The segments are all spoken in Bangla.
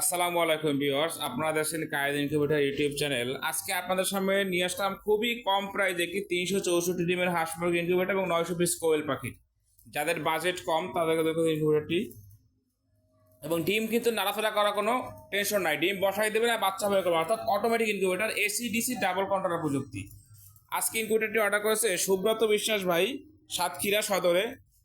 আসসালামু আলাইকুম ভিউয়ার্স, আপনারা দেখছেন কায়েদ ইনকিউবেটার ইউটিউব চ্যানেল। আজকে আপনাদের সামনে নিয়ে আসলাম খুবই কম প্রাইজে একটি তিনশো চৌষট্টি ডিমের হাঁস মুরগি ইনকিউবেটার এবং নয়শো পিস কোয়েল পাখি। যাদের বাজেট কম, তাদেরকে দেখুন ইনকিউবেটারটি। এবং ডিম কিন্তু নাড়াফেরা করার কোনো টেনশন নাই। ডিম বসাই দেবেন আর বাচ্চা হয়ে করবে অর্থাৎ automatic incubator AC DC double controller প্রযুক্তি। আজকে ইনকিউবেটারটি অর্ডার করেছে সুব্রত বিশ্বাস ভাই, সাতক্ষীরা সদরে।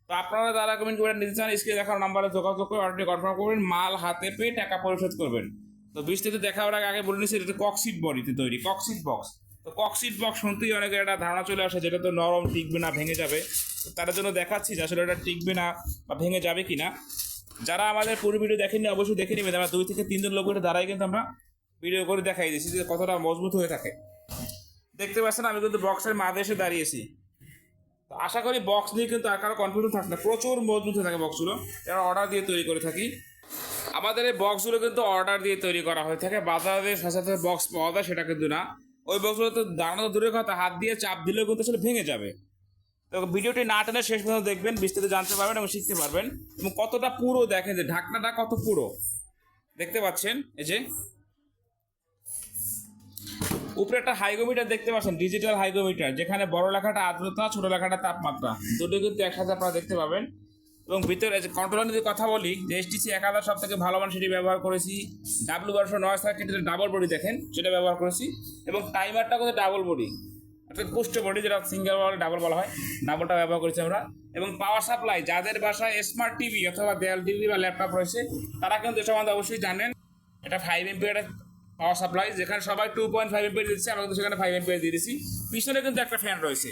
তো আপনারা যারা কমেন্ট করে নিতে চান, স্ক্রিনে দেখার নাম্বারে যোগাযোগ করে অর্ডারটি কনফার্ম করবেন, মাল, হাতে পেয়ে টাকা পরিশোধ করবেন। তো বৃষ্টিতে দেখার আগে আগে বলে নিচ্ছি, এটা কক্সিট বডিতে তৈরি কক্সিট বক্স তো কক্সিট বক্স শুনতেই অনেকের একটা ধারণা চলে আসে, যেটা তো নরম টিকবে না, ভেঙে যাবে। তো তার জন্য দেখাচ্ছি যে আসলে এটা টিকবে না বা ভেঙে যাবে কি না যারা আমাদের পুরো ভিডিও দেখেননি, অবশ্যই দেখে নেবেন। আমরা দুই থেকে তিনজন লোক এটা দাঁড়াই কিন্তু আমরা ভিডিও করে দেখাই দিচ্ছি যে কতটা মজবুত হয়ে থাকে। দেখতে পাচ্ছেন, আমি কিন্তু বক্সের এসে দাঁড়িয়েছি। তো আশা করি বক্স নিয়ে কিন্তু আর কারও কনফিউশন থাকবে না। প্রচুর মজবুত হয়ে থাকে বক্সগুলো এরা অর্ডার দিয়ে তৈরি করে থাকি। আমাদের এই বক্সগুলো কিন্তু অর্ডার দিয়ে তৈরি করা হয়ে থাকে। বাজারে সচরাচর বক্স পাওয়া যায়, সেটা কিন্তু না। ওই বক্সগুলো তো দাঁড়ানো দূরের কথা, হাত দিয়ে চাপ দিলেও কিন্তু আসলে ভেঙে যাবে। তো ভিডিওটি না টেনে শেষ পর্যন্ত দেখবেন, বিস্তারিত জানতে পারবেন এবং শিখতে পারবেন। এবং কতটা পুরো দেখেন যে, ঢাকনাটা কত পুরো। দেখতে পাচ্ছেন? এই যে উপরে একটা হাইগোমিটার দেখতে পাচ্ছেন ডিজিটাল হাইগোমিটার যেখানে বড় লেখাটা আর্দ্রতা, ছোট লেখাটা তাপমাত্রা। দুটো কিন্তু একসাথে আপনারা দেখতে পাবেন। এবং ভিতরে কন্ট্রোলার যদি কথা বলি, যে এসটিসি এক হাজার সব থেকে ভালো মান সেটি ব্যবহার করেছি। ডাব্লু বারোশো নয় সার্কিট ডাবল বডি দেখেন, সেটা ব্যবহার করেছি। এবং টাইমারটা কিন্তু ডাবল বডি অর্থাৎ পুষ্ট বডি যেটা সিঙ্গেল বলে ডাবল বলা হয় ডাবলটা ব্যবহার করেছি আমরা। এবং পাওয়ার সাপ্লাই যাদের বাসায় স্মার্ট টিভি অথবা দেয়াল টিভি বা ল্যাপটপ রয়েছে, তারা কিন্তু এ সম্বন্ধে অবশ্যই জানেন। এটা ফাইভ এমপিয়ার পাওয়ার সাপ্লাই যেখানে সবাই টু পয়েন্ট ফাইভ এমপিয়ার দিচ্ছে, আমরা কিন্তু সেখানে ফাইভ এমপিয়ার দিয়ে দিচ্ছি পিছনে কিন্তু একটা ফ্যান রয়েছে।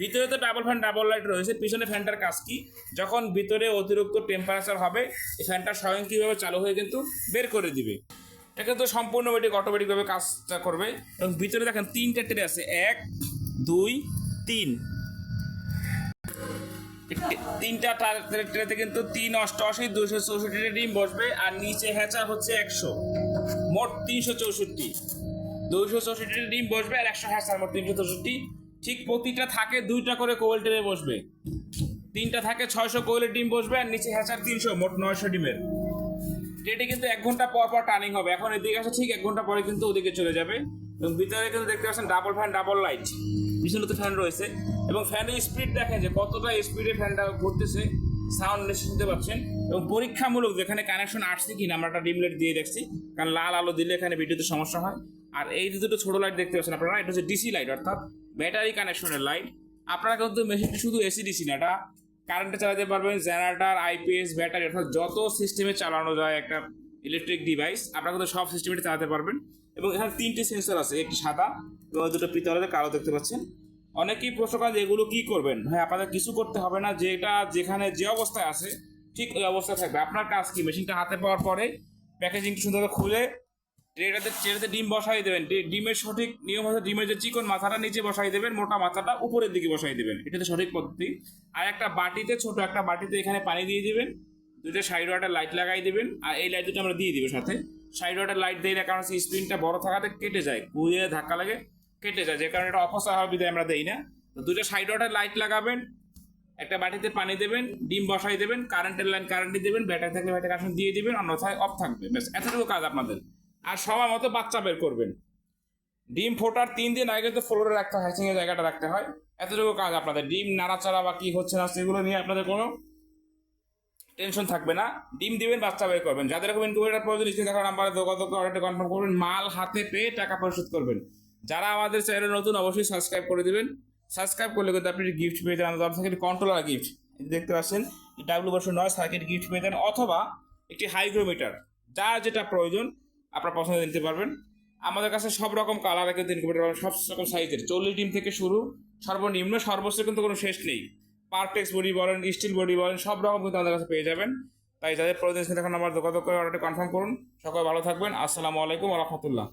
ভিতরে তো ডাবল ফ্যান ডাবল লাইট রয়েছে। পিছনে ফ্যানটার কাজ কি? যখন ভিতরে অতিরিক্ত টেম্পারেচার হবে, এই ফ্যানটা স্বয়ংক্রিয়ভাবে চালু হয়ে কিন্তু বের করে দিবে। এটা কিন্তু সম্পূর্ণ অটোমেটিক অটোমেটিকভাবে কাজটা করবে। এবং ভিতরে দেখেন, তিনটা ট্রে আছে। এক, দুই, তিন। তিনটা ট্রেতে কিন্তু তিন অষ্টআশি দুশো চৌষট্টি ডিম বসবে। আর নিচে হ্যাচা হচ্ছে একশো। মোট তিনশো চৌষট্টি। দুশো চৌষট্টি ডিম বসবে আর একশো হ্যাচার মোট তিনশো চৌষট্টি। ঠিক প্রতিটা থাকে দুইটা করে কোয়েল ট্রে বসবে। তিনটা থাকে ছয়শো কোয়েলের ডিম বসবে আর নিচে হ্যাচার তিনশো, মোট নয়শো ডিমের। ট্রেটি কিন্তু এক ঘণ্টা পর পর টার্নিং হবে। এখন এদিকে আসে ঠিক এক ঘণ্টা পরে কিন্তু ওদিকে চলে যাবে। এবং ভিতরে কিন্তু দেখতে পাচ্ছেন ডাবল ফ্যান, ডাবল লাইট। পিছনে ফ্যান রয়েছে। এবং ফ্যানের স্পিড দেখেন যে কতটা স্পিডে ফ্যানটা ঘুরতেছে। সাউন্ড শুনতে পাচ্ছেন? এবং পরীক্ষামূলক যেখানে কানেকশন আসছে কিনা, আমরা একটা ডিম লাইট দিয়ে দেখছি। কারণ লাল আলো দিলে এখানে ভিডিওতে সমস্যা হয়। আর এই যে দুটো ছোটো লাইট দেখতে পাচ্ছেন আপনারা, এটা হচ্ছে ডিসি লাইট অর্থাৎ ব্যাটারি কানেকশনের লাইট আপনারা কিন্তু মেশিনটি শুধু এসি ডিসি না, এটা কারেন্টে চালাতে পারবেন জেনারেটার আইপিএস ব্যাটারি অর্থাৎ যত সিস্টেমে চালানো যায় একটা ইলেকট্রিক ডিভাইস আপনারা কিন্তু সব সিস্টেমে চালাতে পারবেন। এবং এখানে তিনটি সেন্সর আছে, একটি সাদা এবং দুটো পিতলের কালো দেখতে পাচ্ছেন। অনেকেই প্রশ্ন করেন এগুলো কি করবেন? হ্যাঁ আপনাদের কিছু করতে হবে না যেটা যেখানে যে অবস্থায় আছে, ঠিক ওই অবস্থায় থাকবে। আপনার কাজ কি? মেশিনটা হাতে পাওয়ার পরে প্যাকেজিং সুন্দরভাবে খুলে, ট্রেটাতে ট্রেটাতে ডিম বসাই দেবেন। ডিমের সঠিক নিয়ম হচ্ছে ডিমের যে চিকন মাথাটা নিচে বসাই দেবেন, মোটা মাথাটা উপরের দিকে বসাই দেবেন। এটা তো সঠিক পদ্ধতি। আর একটা বাটিতে, ছোট একটা বাটিতে এখানে পানি দিয়ে দেবেন। দুটো সাইড ওয়াটার লাইট লাগাই দেবেন। আর এই লাইট দুটো আমরা দিয়ে দিব সাথে। সাইড ওয়াটার লাইট দিই না, কারণ স্ক্রিনটা বড় থাকাতে কেটে যায় কুড়িয়ে ধাক্কা লাগে। কেটে যায়, যে কারণে এটা অপচয় হবে বিধায় আমরা দেই না। তো দুটো সাইড ওয়াটার লাইট লাগাবেন, একটা বাটিতে পানি দেবেন, ডিম বসাই দেবেন কারেন্টের লাইন কারেন্টে দেবেন ব্যাটারি থাকলে ব্যাটারি কানেকশন দিয়ে দিবেন, অন্যথায় অফ থাকবে। ব্যাস, এতটুকু কাজ আপনাদের। আর সময় মতো বাচ্চা বের করবেন। ডিম ফোটার তিন দিন আগে তো ফ্লোরে রাখতে হয় হ্যাচিং এর জায়গাটা রাখতে হয়। এতটুকু কাজ আপনাদের। ডিম নাড়াচাড়া বা কি হচ্ছে না সেগুলো নিয়ে আপনাদের কোনো টেনশন থাকবে না। ডিম দিবেন, বাচ্চা বের করবেন। যাদের এরকম ইনকিউবেটার প্রয়োজন নিচে দেখার নাম্বারে যোগাযোগ অর্ডারটা কনফার্ম করবেন। মাল, হাতে পেয়ে টাকা পরিশোধ করবেন। যারা আমাদের চ্যানেল নতুন, অবশ্যই সাবস্ক্রাইব করে দেবেন। সাবস্ক্রাইব করলে কিন্তু আপনি গিফট পেয়ে যান আমাদের থেকে কন্ট্রোলার গিফট দেখতে পাচ্ছেন ডাব্লু বর্ষ নয় সার্কিট গিফট পেয়ে যান অথবা একটি হাইগ্রোমিটার যার যেটা প্রয়োজন, আপনার পছন্দ নিতে পারবেন। আমাদের কাছে সব রকম কালার কিন্তু ইনকিউবেটার পাবেন সব রকম সাইজের চল্লিশ ডিম থেকে শুরু, সর্বনিম্ন সর্বোচ্চ কিন্তু কোনো শেষ নেই। পারটেক্স বডি বলেন স্টিল বডি বলেন, সব রকম কিন্তু আমাদের কাছে পেয়ে যাবেন। তাই যাদের প্রয়োজন সেটা এখন আমার যোগাযোগ করে অর্ডারটি কনফার্ম করুন। সকলে ভালো থাকবেন। আসসালামু আলাইকুম রহমতুল্লাহ।